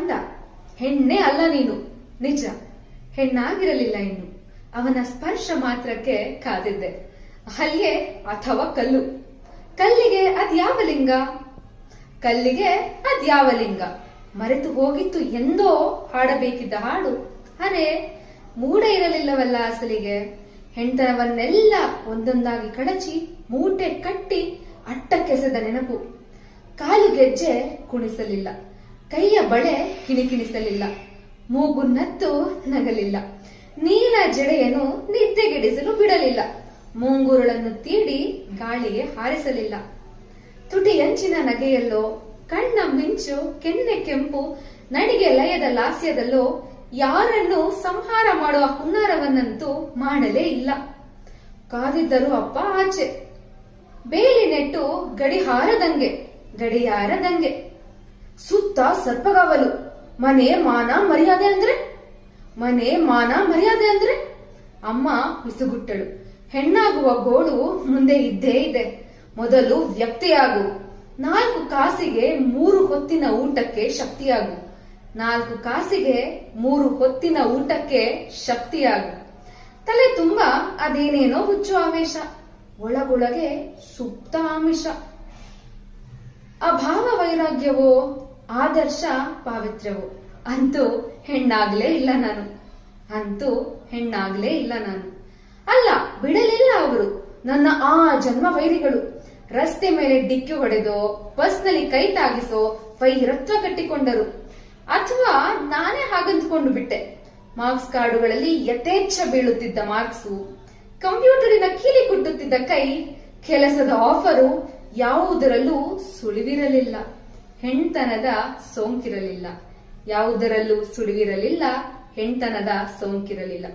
ಅಂದ ಹೆಣ್ಣೆ ಅಲ್ಲ ನೀನು. ನಿಜ. ಹೆಣ್ಣಾಗಿರಲಿಲ್ಲ ಇನ್ನು. ಅವನ ಸ್ಪರ್ಶ ಮಾತ್ರಕ್ಕೆ ಕಾದಿದ್ದೆ. ಹಲ್ಲೆ ಅಥವಾ ಕಲ್ಲು. ಕಲ್ಲಿಗೆ ಅದ್ಯಾವ ಲಿಂಗ? ಕಲ್ಲಿಗೆ ಅದ್ಯಾವ ಲಿಂಗ? ಮರೆತು ಹೋಗಿತ್ತು ಎಂದೋ ಹಾಡಬೇಕಿದ್ದ ಹಾಡು. ಅರೆ, ಮೂಡ ಇರಲಿಲ್ಲವಲ್ಲ ಅಸಲಿಗೆ? ಹೆಂಡತನವನ್ನೆಲ್ಲ ಒಂದೊಂದಾಗಿ ಕಡಚಿ, ಮೂಟೆ ಕಟ್ಟಿ, ಅಟ್ಟಕ್ಕೆಸೆದ ನೆನಪು. ಕಾಲು ಗೆಜ್ಜೆ ಕುಣಿಸಲಿಲ್ಲ. ಕೈಯ ಬಳೆ ಕಿಣಿಕಿಣಿಸಲಿಲ್ಲ. ಮೂಗು ನತ್ತು ನಗಲಿಲ್ಲ. ನೀಲ ಜಡೆಯನ್ನು ನಿದ್ದೆಗೆಡಿಸಲು ಬಿಡಲಿಲ್ಲ. ಮುಂಗುರುಳನ್ನು ತೀಡಿ ಗಾಳಿಗೆ ಹಾರಿಸಲಿಲ್ಲ. ತುಟಿಯಂಚಿನ ನಗೆಯಲ್ಲೋ, ಕಣ್ಣ ಮಿಂಚು, ಕೆನ್ನೆ ಕೆಂಪು, ನಡಿಗೆ ಲಯದ ಲಾಸ್ಯದಲ್ಲೋ ಯಾರನ್ನು ಸಂಹಾರ ಮಾಡುವ ಹುನ್ನಾರವನ್ನಂತೂ ಮಾಡಲೇ ಇಲ್ಲ. ಕಾದಿದ್ದರೂ ಅಪ್ಪ ಆಚೆ. ಬೇಲಿ ನೆಟ್ಟು ಗಡಿಹಾರದಂಗೆ, ಗಡಿಯಾರದಂಗೆ. ಸುತ್ತ ಸರ್ಪಗಾವಲು. ಮನೆ ಮಾನ ಮರ್ಯಾದೆ ಅಂದ್ರೆ? ಮನೆ ಮಾನ ಮರ್ಯಾದೆ ಅಂದ್ರೆ? ಅಮ್ಮ ಬಿಸುಗುಟ್ಟಳು ಹೆಣ್ಣಾಗುವ ಗೋಳು ಮುಂದೆ ಇದ್ದೇ ಇದೆ. ಮೊದಲು ವ್ಯಕ್ತಿಯಾಗು. ನಾಲ್ಕು ಕಾಸಿಗೆ ಮೂರು ಹೊತ್ತಿನ ಊಟಕ್ಕೆ ಶಕ್ತಿಯಾಗು. ನಾಲ್ಕು ಕಾಸಿಗೆ ಮೂರು ಹೊತ್ತಿನ ಊಟಕ್ಕೆ ಶಕ್ತಿಯಾಗು. ತಲೆ ತುಂಬಾ ಅದೇನೇನೋ ಹುಚ್ಚು ಆವೇಶ. ಒಳಗೊಳಗೆ ಸುಪ್ತ ಆಮಿಷ. ಅಭಾವ ವೈರಾಗ್ಯವೋ? ಆದರ್ಶ ಪಾವಿತ್ರ್ಯವು. ಅಂತೂ ಹೆಣ್ಣಾಗ್ಲೇ ಇಲ್ಲ ನಾನು. ಅಂತೂ ಹೆಣ್ಣಾಗ್ಲೇ ಇಲ್ಲ ನಾನು. ಅಲ್ಲ, ಬಿಡಲಿಲ್ಲ ಅವರು. ನನ್ನ ಆ ಜನ್ಮ ವೈರಿಗಳು ರಸ್ತೆ ಮೇಲೆ ಡಿಕ್ಕಿ ಹೊಡೆದೋ, ಬಸ್ನಲ್ಲಿ ಕೈ ತಾಗಿಸೋ ವೈರತ್ವ ಕಟ್ಟಿಕೊಂಡರು. ಅಥವಾ ನಾನೇ ಹಾಗಂದುಕೊಂಡು ಬಿಟ್ಟೆ. ಮಾರ್ಕ್ಸ್ ಕಾರ್ಡುಗಳಲ್ಲಿ ಯಥೇಚ್ಛ ಬೀಳುತ್ತಿದ್ದ ಮಾರ್ಕ್ಸು, ಕಂಪ್ಯೂಟರಿನ ಕೀಲಿ ಕುಟ್ಟುತ್ತಿದ್ದ ಕೈ, ಕೆಲಸದ ಆಫರು ಯಾವುದರಲ್ಲೂ ಸುಳಿವಿರಲಿಲ್ಲ. ಹೆಣ್ತನದ ಸೋಂಕಿರಲಿಲ್ಲ. ಯಾವುದರಲ್ಲೂ ಸುಳಿವಿರಲಿಲ್ಲ ಹೆಣ್ತನದ ಸೋಂಕಿರಲಿಲ್ಲ.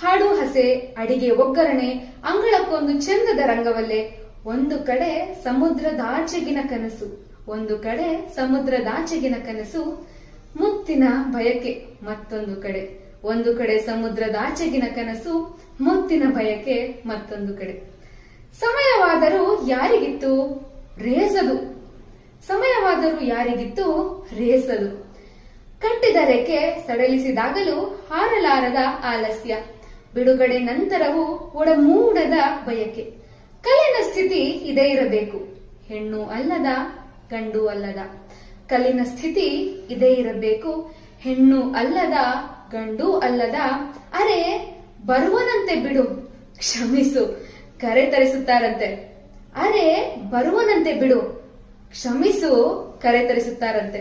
ಹಾಡು ಹಸೆ, ಅಡಿಗೆ ಒಗ್ಗರಣೆ, ಅಂಗಳಕ್ಕೊಂದು ಚಂದದ ರಂಗವಲ್ಲೇ, ಒಂದು ಕಡೆ ಸಮುದ್ರದಾಚೆಗಿನ ಕನಸು, ಒಂದು ಕಡೆ ಸಮುದ್ರದಾಚೆಗಿನ ಕನಸು, ಮುತ್ತಿನ ಬಯಕೆ ಮತ್ತೊಂದು ಕಡೆ, ಒಂದು ಕಡೆ ಸಮುದ್ರದಾಚೆಗಿನ ಕನಸು, ಮುತ್ತಿನ ಬಯಕೆ ಮತ್ತೊಂದು ಕಡೆ. ಸಮಯವಾದರೂ ಯಾರಿಗಿತ್ತು? ರೇಸದು. ಸಮಯವಾದರೂ ಯಾರಿಗಿತ್ತು ರೇಸಲು. ಕಟ್ಟಿದ ರೆಕ್ಕೆ ಸಡಲಿಸಿದಾಗಲೂ ಹಾರಲಾರದ ಆಲಸ್ಯ. ಬಿಡುಗಡೆ ನಂತರವೂ ಒಡಮೂಡದ ಬಯಕೆ. ಕಲಿನ ಸ್ಥಿತಿ ಇದೇ ಇರಬೇಕು. ಹೆಣ್ಣು ಅಲ್ಲದ ಗಂಡು ಅಲ್ಲದ. ಕಲಿನ ಸ್ಥಿತಿ ಇದೇ ಇರಬೇಕು. ಹೆಣ್ಣು ಅಲ್ಲದ, ಗಂಡು ಅಲ್ಲದ. ಅರೆ, ಬರುವನಂತೆ ಬಿಡು, ಕ್ಷಮಿಸು ಕರೆ ತರಿಸುತ್ತಾರಂತೆ ಅರೆ, ಬರುವನಂತೆ ಬಿಡು ಕ್ಷಮಿಸು ಕರೆ ತರಿಸುತ್ತಾರಂತೆ